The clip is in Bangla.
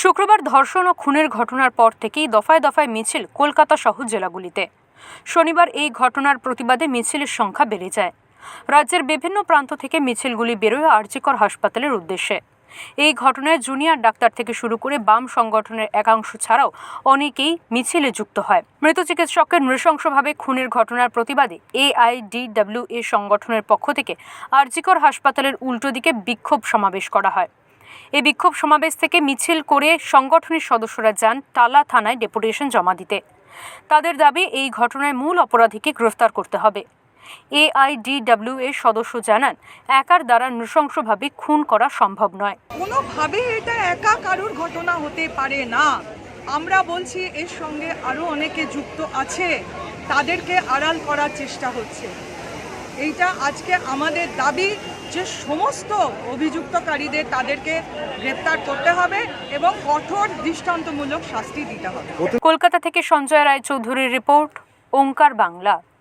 শুক্রবার ধর্ষণ ও খুনের ঘটনার পর থেকেই দফায় দফায় মিছিল কলকাতা সহ জেলাগুলিতে। শনিবার এই ঘটনার প্রতিবাদে মিছিলের সংখ্যা বেড়ে যায়। রাজ্যের বিভিন্ন প্রান্ত থেকে মিছিলগুলি বেরোয় আরজিকর হাসপাতালের উদ্দেশ্যে। এই ঘটনায় জুনিয়র ডাক্তার থেকে শুরু করে বাম সংগঠনের একাংশ ছাড়াও অনেকেই মিছিলে যুক্ত হয়। মৃত চিকিৎসককে নৃশংসভাবে খুনের ঘটনার প্রতিবাদে এআইডিডব্লিউ এ সংগঠনের পক্ষ থেকে আরজিকর হাসপাতালের উল্টো দিকে বিক্ষোভ সমাবেশ করা হয়। এই বিক্ষোভ সমাবেশ থেকে মিছিল করে সংগঠনের সদস্যরা যান টালা থানায় ডেপুটেশন জমা দিতে। তাদের দাবি, এই ঘটনায় মূল অপরাধীকে গ্রেফতার করতে হবে। এআইডিডব্লিউ এর সদস্য জানান, একার দ্বারা নৃশংসভাবে খুন করা সম্ভব নয়। কোনোভাবে এটা একা কারুর ঘটনা হতে পারে না। আমরা বলছি, এর সঙ্গে আরও অনেকে যুক্ত আছে। তাদেরকে আড়াল করার চেষ্টা হচ্ছে। এইটা আজকে আমাদের দাবি যে সমস্ত অভিযুক্তকারীদের তাদেরকে গ্রেপ্তার করতে হবে এবং কঠোর দৃষ্টান্তমূলক শাস্তি দিতে হবে। কলকাতা থেকে সঞ্জয় রায় চৌধুরীর রিপোর্ট, ওঙ্কার বাংলা।